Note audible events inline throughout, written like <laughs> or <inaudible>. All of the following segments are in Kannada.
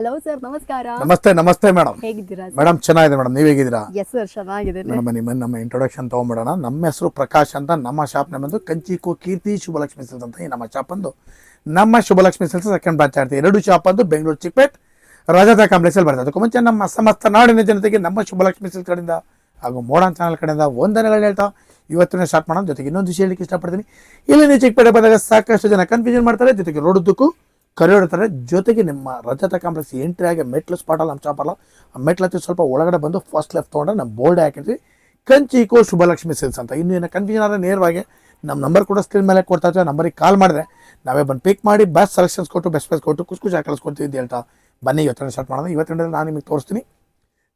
ಹಲೋ ಸರ್ ನಮಸ್ಕಾರ. ನಮಸ್ತೆ ನಮಸ್ತೆ ಮೇಡಮ್ ಹೇಗಿದ್ದೀರಾ ಮೇಡಮ್ ಚೆನ್ನಾಗಿದೆ ಮೇಡಮ್ ನೀವು ಹೇಗಿದ್ದೀರಾ? ಎಸ್ ಸರ್ ಚೆನ್ನಾಗಿದೆ. ಮೇಡಮ್ ನಿಮ್ಮ ನಮ್ಮ ಇಂಟ್ರೊಡಕ್ಷನ್ ತಗೊಂಡ್ಬಿಡೋಣ. ನಮ್ಮ ಹೆಸರು ಪ್ರಕಾಶ್ ಅಂತ. ನಮ್ಮ ಶಾಪ್ ಬಂದು ಕಂಚಿಕೋ ಕೀರ್ತಿ ಶುಭಲಕ್ಷ್ಮಿ ಸಿಲ್ಸ್ ಅಂತ ಈ ನಮ್ಮ ಶಾಪ್ ಅಂದು ನಮ್ಮ ಶುಭಲಕ್ಷ್ಮಿ ಸಿಲ್ಸ್ ಸೆಕೆಂಡ್ ಬ್ರಾಂಚ್ ಆಗ್ತದೆ ಎರಡು ಶಾಪ್ ಅಂತ ಬೆಂಗಳೂರು ಚಿಕ್ಕಪೇಟ್ ರಾಜಾದ ಕಾಂಪ್ಲೆಕ್ಸಲ್ಲಿ ಬರ್ತದೆ. ಅದಕ್ಕೂ ಮುಂಚೆ ನಮ್ಮ ಸಮಸ್ತ ನಾಡಿನ ಜನತೆಗೆ ನಮ್ಮ ಶುಭಲಕ್ಷ್ಮಿ ಸಿಲ್ಸ್ ಕಡೆಯಿಂದ ಹಾಗೂ ಮೋಡನ್ ಚಾನಲ್ ಕಡೆಯಿಂದ ವಂದನೆಗಳು ಹೇಳ್ತಾ ಇವತ್ತಿನ ಸ್ಟಾರ್ಟ್ ಮಾಡೋಣ. ಜೊತೆಗೆ ಇನ್ನೊಂದು ವಿಷಯ ಹೇಳಿಕ್ಕೆ ಇಷ್ಟಪಡ್ತೀನಿ. ಇಲ್ಲಿ ನೀವು ಚಿಕ್ಕಪೇಟೆ ಬಂದಾಗ ಸಾಕಷ್ಟು ಜನ ಕನ್ಫ್ಯೂಷನ್ ಮಾಡ್ತಾರೆ. ಜೊತೆಗೆ ರೋಡುದ್ದಕ್ಕೂ ಕರೆಯೋಡ್ತಾರೆ ಜೊತೆಗೆ ನಿಮ್ಮ ರಜತ ಕಾಂಪ್ಲೆಕ್ಸ್ ಎಂಟ್ರಿ ಆಗಿ ಮೆಟ್ಲು ಸ್ಪಾಟ್ ಅಲ್ಲ ನಮ್ಮ ಚಾಪಲ್ಲ ಆ ಮೆಟ್ಲು ಹತ್ತಿ ಸ್ವಲ್ಪ ಒಳಗಡೆ ಬಂದು ಫಸ್ಟ್ ಲೆಫ್ಟ್ ತೊಗೊಂಡ್ರೆ ನಮ್ಮ ಬೋರ್ಡ್ ಹಾಕಿದ್ವಿ ಕಂಚಿಕೋ ಶುಭಲಕ್ಷ್ಮಿ ಸೇಲ್ಸ್ ಅಂತ. ಇನ್ನು ಏನೋ ಕನ್ಫ್ಯೂಷನ್ ಆದರೆ ನೇರವಾಗಿ ನಮ್ಮ ನಂಬರ್ ಕೂಡ ಸ್ಕ್ರೀನ್ ಮೇಲೆ ಕೊಡ್ತಾ ಇರ್ತೀವಿ. ನಂಬರಿಗೆ ಕಾಲ್ ಮಾಡಿದ್ರೆ ನಾವೇ ಬಂದು ಪಿಕ್ ಮಾಡಿ ಬೆಸ್ಟ್ ಸೆಲೆಕ್ಷನ್ಸ್ ಕೊಟ್ಟು ಬೆಸ್ಟ್ ಬೆಸ್ಟ್ ಕೊಟ್ಟು ಕುಸ್ ಖುಷಿ ಕಳಿಸ್ಕೊಡ್ತೀವಿ ಅಂತ ಹೇಳ್ತಾ ಬನ್ನಿ ಇವತ್ತಿನ ಸ್ಟಾರ್ಟ್ ಮಾಡೋದು ಇವತ್ತಿನ ನಾನು ನಿಮಗೆ ತೋರಿಸ್ತೀನಿ.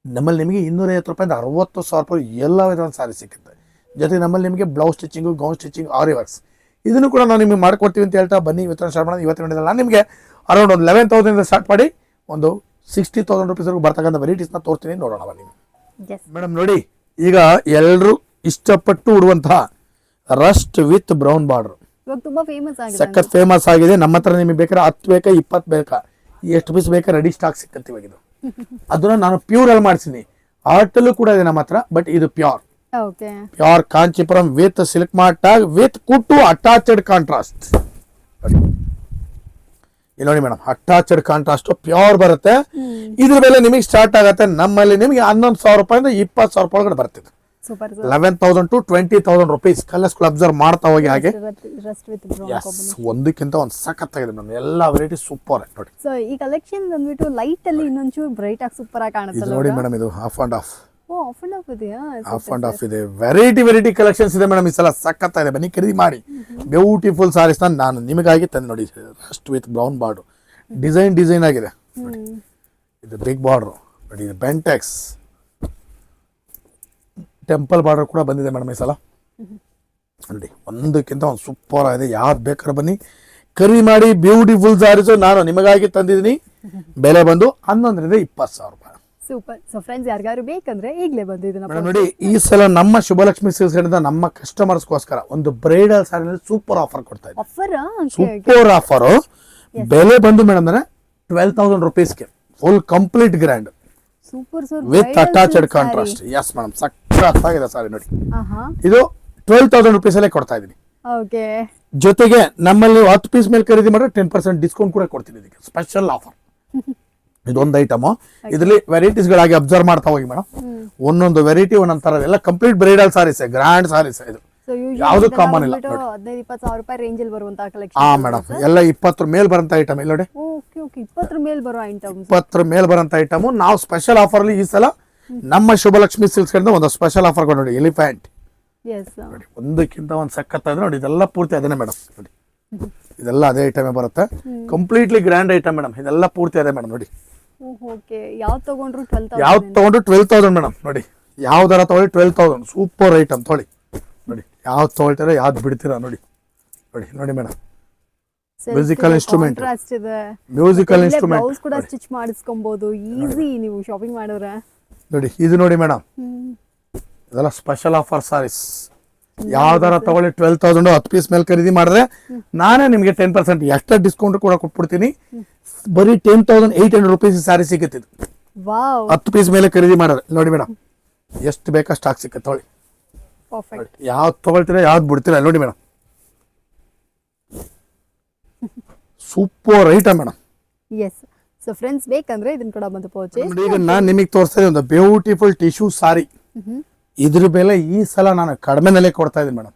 ನಮ್ಮಲ್ಲಿ ನಿಮಗೆ ಇನ್ನೂರೈವತ್ತು ರೂಪಾಯಿಂದ ಅರವತ್ತು ಸಾವಿರ ರೂಪಾಯಿ ಎಲ್ಲ ವಿಧವಾದ ಸಾರಿ ಸಿಕ್ಕುತ್ತೆ ಜೊತೆಗೆ ನಮ್ಮಲ್ಲಿ ನಿಮಗೆ blouse stitching gown stitching aari works ಇದನ್ನು ಕೂಡ ನಾವು ನಿಮಗೆ ಮಾಡಿಕೊಡ್ತೀವಿ ಅಂತ ಹೇಳ್ತಾ ಬನ್ನಿ. ಇವತ್ತಿನ ಸ್ಟಾರ್ಟ್ ಮಾಡೋಣ. ಇವತ್ತಿನ ವಿಡಿಯೋದಲ್ಲಿ ನಾನು ನಿಮಗೆ ಅರೌಂಡ್ ಒಂದು ಲೆವೆನ್ ತೌಸಂಡ್ ಸ್ಟಾರ್ಟ್ ಮಾಡಿ ಒಂದು ಸಿಕ್ಸ್ಟಿ ತೌಸಂಡ್ ರುಪೀಸ್ವರೆಗೂ ಬರ್ತಕ್ಕಂಥ ವೆರೈಟೀಸ್ನ ತೋರಿಸ್ತೀನಿ. ನೋಡೋಣ ಬನ್ನಿ. ಮೇಡಮ್ ನೋಡಿ ಈಗ ಎಲ್ಲರೂ ಇಷ್ಟಪಟ್ಟು ಉಡುವಂತಹ ರಸ್ಟ್ ವಿತ್ ಬ್ರೌನ್ ಬಾರ್ಡರ್ ಸಖತ್ ಫೇಮಸ್ ಆಗಿದೆ. ನಮ್ಮ ಹತ್ರ ನಿಮಗೆ ಬೇಕಾದ್ರೆ ಹತ್ತು ಬೇಕಾ ಇಪ್ಪತ್ತು ಬೇಕಾ ಎಷ್ಟು ಪೀಸ್ ಬೇಕಾ ರೆಡಿ ಸ್ಟಾಕ್ ಸಿಕ್ಕಂತೀವಿ ಇದು. <laughs> ಅದನ್ನ ನಾನು ಪ್ಯೂರ್ ಅಲ್ಲಿ ಮಾಡಿಸಿನಿ ಆರ್ಟಲ್ಲೂ ಕೂಡ ಇದೆ ನಮ್ಮ ಹತ್ರ ಬಟ್ ಇದು pure pure Kanchipuram with silk mark with kuttu attached contrast. ಇಲ್ಲಿ ನೋಡಿ ಮೇಡಮ್ ಅಟ್ಯಾಚಡ್ ಕಾಂಟ್ರಾಸ್ಟ್ ಪ್ಯೂರ್ ಬರುತ್ತೆ. ಇದ್ರ ಮೇಲೆ ನಿಮಗೆ ಸ್ಟಾರ್ಟ್ ಆಗುತ್ತೆ. ನಮ್ಮಲ್ಲಿ ನಿಮಗೆ ಹನ್ನೊಂದು ಸಾವಿರ ರೂಪಾಯಿಂದ ಇಪ್ಪತ್ತು ಸಾವಿರ ರೂಪಾಯಿ ಒಳಗಡೆ ಬರ್ತಿದೆ. Eleven thousand to twenty thousand rupees colours observe ಮಾಡ್ತಾ ಹೋಗಿ ಹಾಗೆ. ಒಂದಕ್ಕಿಂತ ಒಂದು ಸಖತ್ತಾಗಿದೆ ಮೇಡಮ್ ಎಲ್ಲ ವೆರೈಟಿ ಸೂಪರ್ ನೋಡಿ. ಸೊ ಈ ಕಲೆಕ್ಷನ್ ಬಂದ್ಬಿಟ್ಟು ಲೈಟ್ ಅಲ್ಲಿ ಇನ್ನೊಂಚೂರು ಬ್ರೈಟ್ ಆಗಿ ಸೂಪರ್ ಆಗಿ ಕಾಣುತ್ತೆ ನೋಡಿ ಮೇಡಮ್ ಇದು half and half oh half and half ಇದೆ. ವೆರೈಟಿ ವೆರೈಟಿ ಕಲೆಕ್ಷನ್ಸ್ ಇದೆ ಮೇಡಮ್ ಈ ಸಲ. ಬನ್ನಿ ಖರೀದಿ ಮಾಡಿ. ಬ್ಯೂಟಿಫುಲ್ ಸಾರೀಸ್ನ ನಾನು ನಿಮಗಾಗಿ ತಂದು ನೋಡಿ. ಅಷ್ಟು with brown border design design ಆಗಿದೆ. ಇದು ಬಿಗ್ ಬಾರ್ಡ್ರು ಬಟ್ ಇದು ಬೆಂಟೆಕ್ಸ್ ಟೆಂಪಲ್ ಬಾರ್ಡರ್ ಕೂಡ ಬಂದಿದೆ ಮೇಡಮ್ ಈ ಸಲ. ನೋಡಿ ಒಂದಕ್ಕಿಂತ ಒಂದು ಸೂಪರ್ ಆಗಿದೆ. ಯಾವ್ದು ಬೇಕಾದ್ರೆ ಬನ್ನಿ. ಖರೀದಿ ಮಾಡಿ ಬ್ಯೂಟಿಫುಲ್ ಸಾರೀಸು ನಾನು ನಿಮಗಾಗಿ ತಂದಿದ್ದೀನಿ. ಬೆಲೆ ಬಂದು ಹನ್ನೊಂದರಿಂದ ಇಪ್ಪತ್ತು ಸಾವಿರ ರೂಪಾಯಿ. ಸೂಪರ್ ಸೊ ಫ್ರೆಂಡ್ಸ್ ಯಾರಿಗಾರು ಬೇಕಂದ್ರೆ ಈಗಲೇ ಬಂದು ಇದನ್ನ ನೋಡಿ ಈ ಸಲ ನಮ್ಮ ಶುಭಲಕ್ಷ್ಮಿ ಸಿಲ್ಸ್ ಕಡೆಯಿಂದ ನಮ್ಮ ಕಸ್ಟಮರ್ಸ್ಗೋಸ್ಕರ ಒಂದು ಬ್ರೈಡಲ್ ಸಾರಿನಲ್ಲಿ ಸೂಪರ್ ಆಫರ್ ಕೊಡ್ತಾ ಇದ್ದೀವಿ ಆಫರ್ ಸೂಪರ್ ಆಫರ್ ಬೆಲೆ ಬಂದು ಮೇಡಮ್ ಅಂದ್ರೆ twelve thousand ರುಪೀಸ್ಗೆ full complete grand super sir with attached contrast yes madam ಸಕ್ಕತ್ತಾಗಿದೆ ಸಾರಿ ನೋಡಿ. ಆಹಾ ಇದು ಟ್ವೆಲ್ ತೌಸಂಡ್ ರುಪೀಸ್ ಅಲ್ಲೇ ಕೊಡ್ತಾ ಇದೀನಿ ಓಕೆ ಜೊತೆಗೆ ನಮ್ಮಲ್ಲಿ ಹತ್ತು ಪೀಸ್ ಮೇಲೆ ಖರೀದಿ ಮಾಡಿದ್ರೆ ಟೆನ್ ಪರ್ಸೆಂಟ್ ಡಿಸ್ಕೌಂಟ್ ಕೂಡ ಕೊಡ್ತೀನಿ ಇದಕ್ಕೆ. ಸ್ಪೆಷಲ್ ಆಫರ್ <laughs> ಇದೊಂದು ಐಟಮ್ ಇದರಲ್ಲಿ ವೆರೈಟೀಸ್ ಗಳಾಗಿ ಅಬ್ಸರ್ವ್ ಮಾಡ್ತಾ ಹೋಗಿ ಮೇಡಮ್ ಒಂದೊಂದು ವೆರೈಟಿ ಒಂದೊಂದು ತರ ಎಲ್ಲ complete bridal saris grand saris ಇದು. ಯಾವುದು common ಇಲ್ಲ, ಹದಿನೈದು ಇಪ್ಪತ್ತು ಸಾವಿರ ರೂಪಾಯಿ ರೇಂಜ್ ಅಲ್ಲಿ ಬರುವಂತಹ ಹಾ ಕಲೆಕ್ಷನ್ ಮೇಡಮ್ ಎಲ್ಲ ಇಪ್ಪತ್ತರ ಮೇಲ್ ಬರಂತ ಐಟಮ್ ಇಲ್ಲ ನೋಡಿ. ಓಕೆ ಓಕೆ ಇಪ್ಪತ್ತರ ಮೇಲೆ ಬರೋ ಇಪ್ಪತ್ತರ ಮೇಲ್ ಬರಂತ ಐಟಮ್ ನಾವು ಸ್ಪೆಷಲ್ ಆಫರ್ ಅಲ್ಲಿ ಈ ಸಲ ನಮ್ಮ ಶುಭಲಕ್ಷ್ಮಿ ಸಿಲ್ಸ್ ಕಡೆಯಿಂದ ಒಂದು ಸ್ಪೆಷಲ್ ಆಫರ್ ಕೊಡಿ ನೋಡಿ. ಎಲಿಫೆಂಟ್ ಎಸ್ ನೋಡಿ ಒಂದಕ್ಕಿಂತ ಒಂದು ಸಖತ್ತಾದ್ರೆ ನೋಡಿ ಇದೆಲ್ಲ ಪೂರ್ತಿ ಅದೇನೆ ಮೇಡಮ್ ನೋಡಿ. ಇದೆಲ್ಲ ಅದೇ ಐಟಮೇ ಬರುತ್ತೆ. ಕಂಪ್ಲೀಟ್ಲಿ ಗ್ರ್ಯಾಂಡ್ ಐಟಮ್ ಮೇಡಮ್ ಇದೆಲ್ಲ ಪೂರ್ತಿ ಅದೇ ಮೇಡಮ್ ನೋಡಿ. ಓಕೆ. ಯಾವ್ದು ತಗೊಂಡ್ರು ಟ್ವೆಲ್ ಯಾವ್ದು ತಗೊಂಡು ಟ್ವೆಲ್ ತೌಸಂಡ್ ಮೇಡಮ್ ನೋಡಿ ಯಾವ್ದಾರ ತಗೊಳ್ಳಿ ಟ್ವೆಲ್ ತೌಸಂಡ್ ಸೂಪರ್ ಐಟಮ್ ತೊಳಿ ನೋಡಿ ಯಾವ್ದು ತಗೊಳ್ತೀರಾ ಯಾವ್ದು ಬಿಡ್ತೀರಾ ನೋಡಿ. ನೋಡಿ ನೋಡಿ madam musical instrument musical instrument ಕೂಡ ಸ್ಟಿಚ್ ಮಾಡಿಸ್ಕೊಬಹುದು ಈಸಿ ನೀವು ಶಾಪಿಂಗ್ ಮಾಡಿದ್ರೆ ನೋಡಿ ಇದು ನೋಡಿ ಮೇಡಮ್ ಇದೆಲ್ಲ ಸ್ಪೆಷಲ್ ಆಫರ್ ಸಾರೀಸ್ ಯಾವ್ದಾರ ತಗೊಳ್ಳಿ ಟ್ವೆಲ್ ತೌಸಂಡ್ ಹತ್ತು ಪೀಸ್ ಮೇಲೆ ಖರೀದಿ ಮಾಡಿದ್ರೆ ನಾನೇ ನಿಮಗೆ ಟೆನ್ ಪರ್ಸೆಂಟ್ ಎಷ್ಟೇ ಡಿಸ್ಕೌಂಟ್ ಕೂಡ ಕೊಟ್ಬಿಡ್ತೀನಿ. ಬರೀ ten thousand eight hundred rupees sari ಸಿಗುತ್ತೆ ಹತ್ತು ಪೀಸ್ ಮೇಲೆ ಖರೀದಿ ಮಾಡಿದ್ರೆ ನೋಡಿ ಮೇಡಮ್ ಎಷ್ಟು ಬೇಕಾ ಸ್ಟಾಕ್ ಸಿಕ್ಕತ್ತೆ ತಗೊಳ್ಳಿ. ಯಾವ್ದು ತಗೊಳ್ತೀರಾ ಯಾವ್ದು ಬಿಡ್ತೀರಾ ನೋಡಿ madam super item madam yes so friends ಬೇಕಂದ್ರೆ ಇದನ್ನ ಕೂಡ ಬಂದು ಪರ್ಚೇಸ್ ಈಗ ನಾನು ನಿಮಗೆ ತೋರಿಸ್ತಾ ಒಂದು ಬ್ಯೂಟಿಫುಲ್ ಟಿಶ್ಯೂ ಸಾರಿ ಇದ್ರ ಬೆಲೆ ಈ ಸಲ ನಾನು ಕಡಿಮೆನಲ್ಲೇ ಕೊಡ್ತಾ ಇದ್ದೀನಿ ಮೇಡಮ್.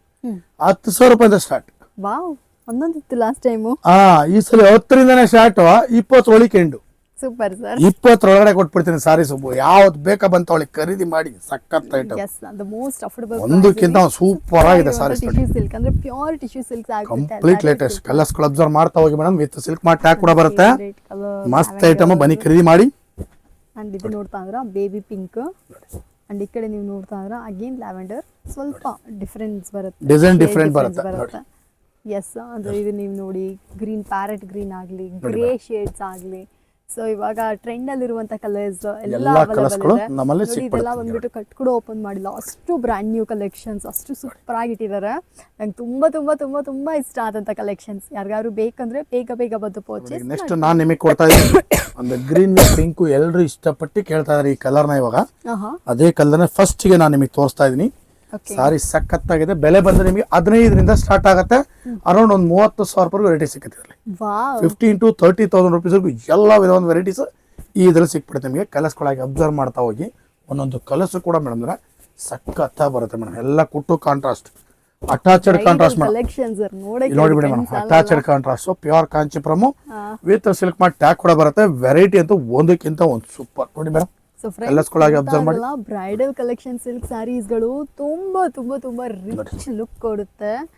ಹತ್ತು ಸಾವಿರ ರೂಪಾಯಿಂದ ಸ್ಟಾರ್ಟ್ ವಾವ್ ಒಂದೊಂದಿತ್ತು ಲಾಸ್ಟ್ ಟೈಮು ಆ ಈ ಸಲ ಹತ್ತರಿಂದನೇ ಸ್ಟಾರ್ಟ್ ಇಪ್ಪತ್ತು ಎಂಡು ಸೂಪರ್ ಸರ್ ಇಪ್ಪತ್ತರೊಳಗಡೆ ಕೊಟ್ಬಿಡ್ತೀನಿ ಸಾರಿ ಸೊಪ್ಪು ಯಾವ್ದು ಬೇಕಾ ಬಂತ ಅವಳಿಗೆ ಖರೀದಿ ಮಾಡಿ ಸಖತ್ item yes the most affordable ಒಂದಕ್ಕಿಂತ ಸೂಪರ್ ಆಗಿದೆ ಸಾರಿ ಟಿಶ್ಯೂ ಸಿಲ್ಕ್ ಅಂದ್ರೆ pure tissue silk complete latest ಕಲರ್ಸ್ಗಳು observe ಮಾಡ್ತಾ ಹೋಗಿ ಮೇಡಮ್. ವಿತ್ ಸಿಲ್ಕ್ ಮಾಡಿ ಟ್ಯಾಗ್ ಕೂಡ ಬರುತ್ತೆ. ಮಸ್ತ್ ಐಟಮ್ ಬನ್ನಿ ಖರೀದಿ ಮಾಡಿ. ಅಂಡ್ ಇದು ನೋಡ್ತಾ ಅಂದ್ರ ಬೇಬಿ ಪಿಂಕ್ ಅಂಡ್ ಈ ಕಡೆ ನೀವು ನೋಡ್ತಾ ಅಂದ್ರ ಅಗೇನ್ ಲ್ಯಾವೆಂಡರ್ ಸ್ವಲ್ಪ ಡಿಫ್ರೆನ್ಸ್ ಬರುತ್ತೆ. ಡಿಸೈನ್ ಡಿಫ್ರೆಂಟ್ ಬರುತ್ತೆ, ಎಸ್ ಅಂದ್ರೆ ಇದು ನೀವು ನೋಡಿ ಗ್ರೀನ್ ಪ್ಯಾರೆಟ್ ಗ್ರೀನ್ ಆಗಲಿ ಗ್ರೇ ಶೇಡ್ಸ್ ಆಗ್ಲಿ ಸೊ ಇವಾಗ ಟ್ರೆಂಡ್ ಅಲ್ಲಿ ಇರುವಂತ ಕಲರ್ಸ್ ಎಲ್ಲ ಎಲ್ಲಾ ಕಲರ್ಸ್ಗಳು ನಮ್ಮಲ್ಲಿ ಇದೆಲ್ಲ ಬಂದ್ಬಿಟ್ಟು ಕಟ್ ಕೂಡ ಓಪನ್ ಮಾಡಿಲ್ಲ ಅಷ್ಟು ಬ್ರ್ಯಾಂಡ್ ನ್ಯೂ ಕಲೆಕ್ಷನ್ಸ್ ಅಷ್ಟು ಸೂಪರ್ ಆಗಿಟ್ಟಿದ್ದಾರೆ. ನಂಗೆ ತುಂಬಾ ತುಂಬಾ ತುಂಬಾ ತುಂಬಾ ಇಷ್ಟ ಆದಂತ ಕಲೆಕ್ಷನ್ಸ್ ಯಾರಿಗಾದ್ರು ಬೇಕಂದ್ರೆ ಬೇಗ ಬೇಗ ಬಂದು ಪರ್ಚೇಸ್ ನೆಕ್ಸ್ಟ್ ನಾನು ನಿಮಗೆ ಕೊಡ್ತಾ ಇದ್ದೀನಿ. ಒಂದು ಗ್ರೀನ್ ಪಿಂಕ್ ಎಲ್ಲರೂ ಇಷ್ಟಪಟ್ಟು ಕೇಳ್ತಾ ಇದಾರೆ ಈ ಕಲರ್ನ ಇವಾಗ. ಅದೇ ಅದೇ ಫಸ್ಟ್ಗೆ ನಾನು ನಿಮಗೆ ತೋರಿಸ್ತಾ ಇದ್ದೀನಿ. ಓಕೆ ಸಾರಿ ಸಖತ್ತಾಗಿದೆ. ಬೆಲೆ ಬಂದ್ರೆ ನಿಮಗೆ ಹದಿನೈದರಿಂದ ಸ್ಟಾರ್ಟ್ ಆಗುತ್ತೆ. ಅರೌಂಡ್ ಒಂದು ಮೂವತ್ತು ಸಾವಿರ ರೂಪಾಯಿ ವೆರೈಟಿ ಸಿಗುತ್ತೆ ಇದರಲ್ಲಿ. ಫಿಫ್ಟೀನ್ ಟು ತರ್ಟಿ ತೌಸಂಡ್ ರುಪೀಸ್ವರೆಗೂ ಎಲ್ಲ ವಿಧವಾದ ವೆರೈಟೀಸ್ ಈ ಇದ್ರಲ್ಲಿ ಸಿಕ್ಬಿಡುತ್ತೆ ನಿಮಗೆ. ಕಲರ್ಸ್ಗಳಾಗಿ ಅಬ್ಸರ್ವ್ ಮಾಡ್ತಾ ಹೋಗಿ. ಒಂದೊಂದು ಕಲಸು ಕೂಡ ಮೇಡಮ್ ಅಂದ್ರೆ ಸಖತ್ತ ಬರುತ್ತೆ ಮೇಡಮ್ ಎಲ್ಲ ಕುಟ್ಟು ಕಾಂಟ್ರಾಸ್ಟ್ ಅಟ್ಯಾಚಡ್ ಕಾಂಟ್ರಾಸ್ಟ್ ನೋಡಿ madam attached contrast pure Kanchipuram. With silk ಮಾಡಿ ಟ್ಯಾಕ್ ಕೂಡ ಬರುತ್ತೆ. ವೆರೈಟಿ ಅಂತೂ ಒಂದಕ್ಕಿಂತ ಒಂದು ಸೂಪರ್ ನೋಡಿ madam so. Bridal collection silk ಸ್ಯಾರೀಸ್ಗಳು ತುಂಬಾ ತುಂಬಾ ತುಂಬಾ ರಿಚ್ ಲುಕ್ ಕೊಡುತ್ತೆ.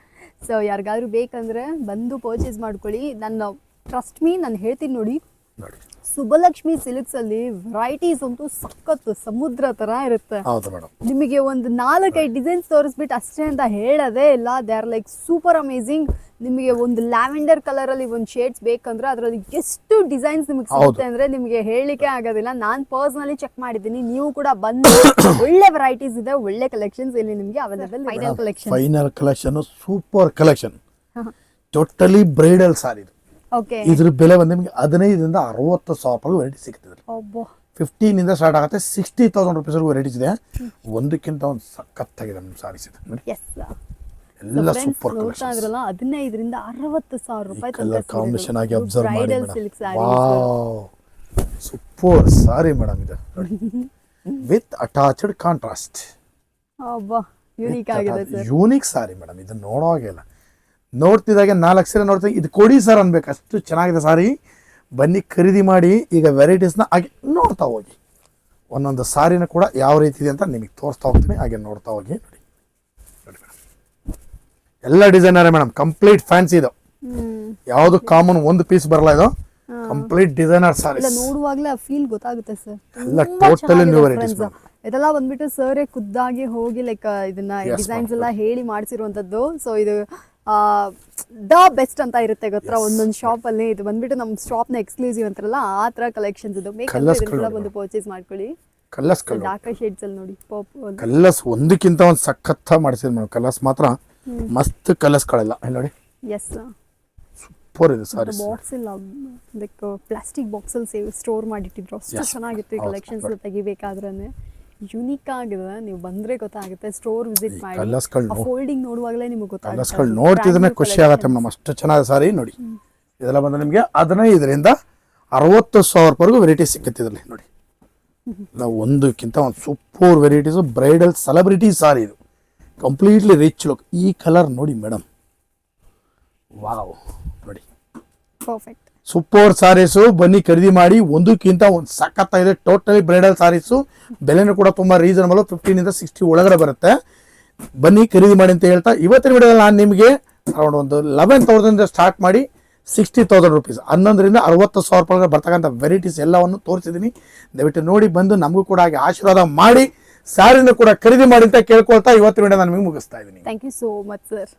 ಸೊ ಯಾರಿಗಾದ್ರೂ ಬೇಕಂದ್ರೆ ಬಂದು ಪರ್ಚೇಸ್ ಮಾಡ್ಕೊಳ್ಳಿ. ನನ್ನ ಟ್ರಸ್ಟ್ ಮೀ ನಾನು ಹೇಳ್ತೀನಿ ನೋಡಿ. ನೋಡಿ. ಸುಬ್ಬಲಕ್ಷ್ಮಿ ಸಿಲ್ಕ್ಸ್ ಅಲ್ಲಿ ವೆರೈಟೀಸ್ ಅಂತೂ ಸಖತ್ತು ಸಮುದ್ರ ತರ ಇರುತ್ತೆ. ಹೌದು ಮೇಡಮ್ ನಿಮಗೆ ಒಂದು ನಾಲ್ಕೈದು ಡಿಸೈನ್ಸ್ ತೋರಿಸ್ಬಿಟ್ಟು ಅಷ್ಟೇ ಅಂತ ಹೇಳೋದೇ ಇಲ್ಲ. They are like super amazing ನಿಮಗೆ ಒಂದು ಲ್ಯಾವೆಂಡರ್ ಕಲರ್ ಅಲ್ಲಿ ಒಂದು ಶೇಡ್ಸ್ ಬೇಕಂದ್ರೆ ಅದರಲ್ಲಿ ಎಷ್ಟು ಡಿಸೈನ್ಸ್ ನಿಮಗೆ ಸಿಗುತ್ತೆ ಅಂದ್ರೆ ನಿಮಗೆ ಹೇಳಲಿಕ್ಕೆ ಆಗೋದಿಲ್ಲ. ನಾನು ಪರ್ಸನಲಿ ಚೆಕ್ ಮಾಡಿದ್ದೀನಿ. ನೀವು ಕೂಡ ಬಂದು <coughs> ಒಳ್ಳೆ ವೆರೈಟೀಸ್ ಇದೆ. ಒಳ್ಳೆ ಕಲೆಕ್ಷನ್ಸ್ ಇಲ್ಲಿ ನಿಮಗೆ available final collection final collection super collection totally bridal sari ಇದ್ರ ಬೆಲೆ ಬಂದು ನಿಮಗೆ ಹದಿನೈದರಿಂದ ಅರವತ್ತು ಸಾವಿರ ರೂಪಾಯಿ ವೆರೈಟಿ ಸಿಗ್ತದೆ ಫಿಫ್ಟೀನ್ ಇಂದ ಸ್ಟಾರ್ಟ್ ಆಗುತ್ತೆ ಸಿಕ್ಸ್ಟಿ ತೌಸಂಡ್ ರುಪೀಸ್ವರೆಗೂ ವೆರೈಟೀಸ್ ಇದೆ. ಒಂದಕ್ಕಿಂತ ಒಂದು ಸಖತ್ತಾಗಿದೆ ನಮ್ಮ ಸಾರೀಸ್ ಇದೆ ಎಲ್ಲ ಸೂಪರ್ ಕಲೆಕ್ಷನ್ ಹದಿನೈದರಿಂದ ಅರವತ್ತು ಸಾವಿರ ರೂಪಾಯಿ ಕಲರ್ ಕಾಂಬಿನೇಷನ್ ಆಗಿ ಅಬ್ಸರ್ವ್ ಮಾಡಿ ವಾವ್ ಸೂಪರ್ ಸಾರಿ ಮೇಡಮ್ ಇದು. ವಿತ್ ಅಟ್ಯಾಚ್ಡ್ ಕಾಂಟ್ರಾಸ್ಟ್ ಯೂನಿಕ್ ಆಗಿದೆ ಸರ್ ಯೂನಿಕ್ ಸಾರಿ ಮೇಡಮ್. ಇದು ನೋಡೋ ಹಾಗೆ ಇಲ್ಲ. ನೋಡ್ತಿದ್ದಾಗೆ ನಾಲ್ಕು ಸೀರೆ ನೋಡ್ತಾ ಇದು ಕೊಡಿ ಸರ್ ಅನ್ಬೇಕು. ಅಷ್ಟು ಚೆನ್ನಾಗಿದೆ ಸಾರಿ. ಬನ್ನಿ ಖರೀದಿ ಮಾಡಿ ಈಗ ವೆರೈಟೀಸ್ನ ಹಾಗೆ ನೋಡ್ತಾ ಹೋಗಿ. ಒಂದೊಂದು ಸಾರಿನ ಕೂಡ ಯಾವ ರೀತಿ ಇದೆ ಅಂತ ನಿಮಗೆ ತೋರಿಸ್ತಾ ಹೋಗ್ತೀನಿ. ಹಾಗೆ ನೋಡ್ತಾ ಹೋಗಿ ನೋಡಿ. ನೋಡಿ ಮೇಡಮ್ ಎಲ್ಲ ಡಿಸೈನರ್ ಮೇಡಮ್ ಕಂಪ್ಲೀಟ್ ಫ್ಯಾನ್ಸಿ ಇದು. ಯಾವುದು ಕಾಮನ್ ಒಂದು ಪೀಸ್ ಬರಲ್ಲ ಇದು. ಕಂಪ್ಲೀಟ್ ಡಿಸೈನರ್ ಸಾರಿ ನೋಡುವಾಗಲೇ ಫೀಲ್ ಗೊತ್ತಾಗುತ್ತೆ ಸರ್ ಎಲ್ಲ ಟೋಟಲಿ ನ್ಯೂ ವೆರೈಟೀಸ್. ಇದೆಲ್ಲ ಬಂದ್ಬಿಟ್ಟು ಸರ್ ಖುದ್ದಾಗಿ ಹೋಗಿ ಲೈಕ್ ಇದನ್ನ ಡಿಸೈನ್ಸ್ ಎಲ್ಲ ಹೇಳಿ ಮಾಡಿಸಿರುವಂತದ್ದು. ಸೊ ಇದು ದ ಬೆಸ್ಟ್ ಅಂತ ಇರುತ್ತೆ ಗೊತ್ತಾ? ಒಂದೊಂದು ಶಾಪ್ ಅಲ್ಲಿ ಇದು ಬಂದ್ಬಿಟ್ಟು ನಮ್ಮ ಶಾಪ್ನ ಎಕ್ಸ್ಕ್ಲೂಸಿವ್ ಅಂತಾರಲ್ಲ ಆ ತರ ಕಲೆಕ್ಷನ್ಸ್ ಇದು. ಬಂದು ಪರ್ಚೇಸ್ ಮಾಡ್ಕೊಳ್ಳಿ. ಕಲ್ಲಸ್ ಕಲ್ಲಸ್ ಡಾರ್ಕ್ ಶೇಡ್ಸ್ ಅಲ್ಲಿ ನೋಡಿ ಪಾಪ್ ಕಲರ್ಸ್ ಒಂದಕ್ಕಿಂತ ಒಂದು ಸಖತ್ತ ಮಾಡಿಸಿದ್ ಮೇಡಮ್. ಕಲ್ಲಸ್ ಮಾತ್ರ ಮಸ್ತ್ ಕಲ್ಲಸ್ ಕಳೆಲ್ಲ ನೋಡಿ. ಎಸ್ ಸೂಪರ್ ಇದೆ ಸಾರಿ ಬಾಕ್ಸ್ ಇಲ್ಲ. ಲೈಕ್ ಪ್ಲಾಸ್ಟಿಕ್ ಬಾಕ್ಸ್ ಅಲ್ಲಿ ಸೇವ್ ಸ್ಟೋರ್ ಮಾಡಿಟ್ಟಿದ್ರು. ಅಷ್ಟು. ಚೆನ್ನಾಗಿತ್ತು ಈ ಕಲೆಕ್ಷನ್ಸ್ ತೆಗಿಬೇಕಾದ್ರೆ ಯುನೀಕ್ ಆಗಿದೆ ನೀವು ಬಂದ್ರೆ ಗೊತ್ತಾಗುತ್ತೆ ಸ್ಟೋರ್ ವಿಸಿಟ್ ಮಾಡಿ ಫೋಲ್ಡಿಂಗ್ ನೋಡುವಾಗಲೇ ನಿಮಗೆ ಗೊತ್ತಾಗುತ್ತೆ. ನೋಡ್ತಿದ್ರೆ ಖುಷಿ ಆಗುತ್ತೆ ಮೇಡಮ್ ಅಷ್ಟು ಚೆನ್ನಾಗಿ ಸಾರಿ ನೋಡಿ. ಇದೆಲ್ಲ ಬಂದು ನಿಮಗೆ ಹದಿನೈದರಿಂದ ಅರವತ್ತು ಸಾವಿರವರೆಗೂ ವೆರೈಟಿ ಸಿಕ್ಕತ್ತೆ ಇದರಲ್ಲಿ ನೋಡಿ. ನಾವು ಒಂದಕ್ಕಿಂತ ಒಂದು super varieties bridal celebrity sari ಇದು. ಕಂಪ್ಲೀಟ್ಲಿ ರಿಚ್ ಲುಕ್ ಈ ಕಲರ್ ನೋಡಿ ಮೇಡಮ್. ವಾವ್ ನೋಡಿ. ಪರ್ಫೆಕ್ಟ್ ಸೂಪರ್ ಸಾರೀಸು, ಬನ್ನಿ ಖರೀದಿ ಮಾಡಿ, ಒಂದಕ್ಕಿಂತ ಒಂದು ಸಖತ್ತಾಗಿದೆ ಟೋಟಲಿ ಬ್ರೈಡಲ್ ಸಾರೀಸು. ಬೆಲೆನೂ ಕೂಡ ತುಂಬ ರೀಸನಬಲ್ ಫಿಫ್ಟೀನಿಂದ ಸಿಕ್ಸ್ಟಿ ಒಳಗಡೆ ಬರುತ್ತೆ. ಬನ್ನಿ ಖರೀದಿ ಮಾಡಿ ಅಂತ ಹೇಳ್ತಾ, ಇವತ್ತಿನ ವಿಡಿಯೋದಲ್ಲಿ ನಾನು ನಿಮಗೆ ಅರೌಂಡ್ ಒಂದು ಲೆವೆನ್ ತೌಸಂಡ್ ಸ್ಟಾರ್ಟ್ ಮಾಡಿ ಸಿಕ್ಸ್ಟಿ ತೌಸಂಡ್ ರುಪೀಸ್ ಹನ್ನೊಂದರಿಂದ ಅರವತ್ತು ಸಾವಿರ ರೂಪಾಯಿ ಬರ್ತಕ್ಕಂಥ ವೆರೈಟೀಸ್ ಎಲ್ಲವನ್ನು ತೋರಿಸಿದ್ದೀನಿ. ದಯವಿಟ್ಟು ನೋಡಿ ಬಂದು ನಮಗೂ ಕೂಡ ಹಾಗೆ ಆಶೀರ್ವಾದ ಮಾಡಿ ಸ್ಯಾರಿನೂ ಕೂಡ ಖರೀದಿ ಮಾಡಿ ಅಂತ ಕೇಳ್ಕೊಳ್ತಾ ಇವತ್ತಿನ ವಿಡಿಯೋ ನಾನು ನಿಮಗೆ ಮುಗಿಸ್ತಾ ಇದ್ದೀನಿ. Thank you so much sir